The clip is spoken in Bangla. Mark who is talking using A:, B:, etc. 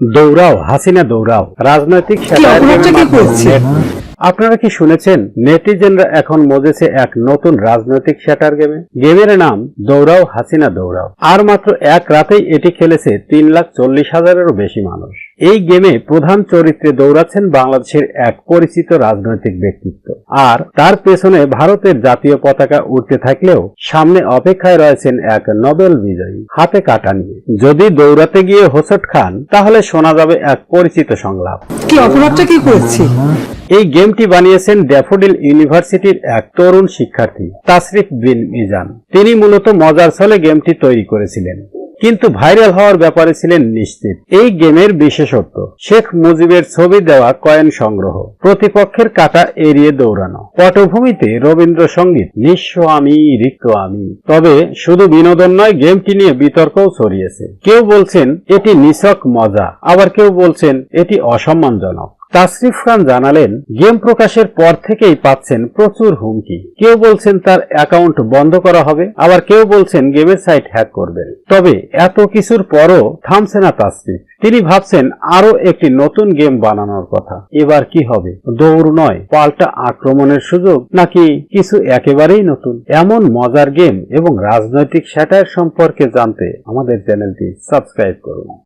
A: দৌড়াও হাসিনা দৌড়াও রাজনৈতিক আপনারা কি শুনেছেন নেটিজেনরা এখন মজেছে এক নতুন রাজনৈতিক শ্যাটার গেমে? গেমের নাম দৌড়াও হাসিনা দৌড়াও আর মাত্র এক রাতেই এটি খেলেছে তিন লাখ চল্লিশ হাজারেরও বেশি মানুষ। এই গেমে প্রধান চরিত্রে দৌড়াচ্ছেন বাংলাদেশের এক পরিচিত রাজনৈতিক ব্যক্তিত্ব। আর তার পেছনে ভারতের জাতীয় পতাকা উঠতে থাকলেও সামনে অপেক্ষায় রয়েছেন এক নোবেল বিজয়ী হাতে কাটা নিয়ে। যদি দৌড়াতে গিয়ে হোসট খান তাহলে শোনা যাবে এক পরিচিত সংলাপ।
B: কি অপরাধটা কি করেছি?
A: এই গেমটি বানিয়েছেন ড্যাফোডিল ইউনিভার্সিটির এক তরুণ শিক্ষার্থী তাসরিফ বিন মিজান। তিনি মূলত মজার ছলে গেমটি তৈরি করেছিলেন। কিন্তু ভাইরাল হওয়ার ব্যাপারে ছিলেন নিশ্চিত। এই গেমের বিশেষত্ব, শেখ মুজিবের ছবি দেওয়া কয়েন সংগ্রহ, প্রতিপক্ষের কাটা এড়িয়ে দৌড়ানো, পটভূমিতে রবীন্দ্রসঙ্গীত, নিঃস্ব আমি, রিক্ত আমি। তবে শুধু বিনোদন নয়, গেমটি নিয়ে বিতর্কও ছড়িয়েছে। কেউ বলছেন, এটি নিছক মজা। আবার কেউ বলছেন, এটি অসম্মানজনক। তাসরিফ খান জানালেন, গেম প্রকাশের পর থেকেই পাচ্ছেন প্রচুর হুমকি। কেউ বলছেন তার অ্যাকাউন্ট বন্ধ করা হবে, আবার কেউ বলছেন গেমের সাইট হ্যাক করবেন। তবে এত কিছুর পরও থামছে না তাসরিফ তিনি ভাবছেন আরও একটি নতুন গেম বানানোর কথা। এবার কি হবে? দৌড় নয়, পাল্টা আক্রমণের সুযোগ, নাকি কিছু একেবারেই নতুন? এমন মজার গেম এবং রাজনৈতিক স্যাটার সম্পর্কে জানতে আমাদের চ্যানেলটি সাবস্ক্রাইব করুন।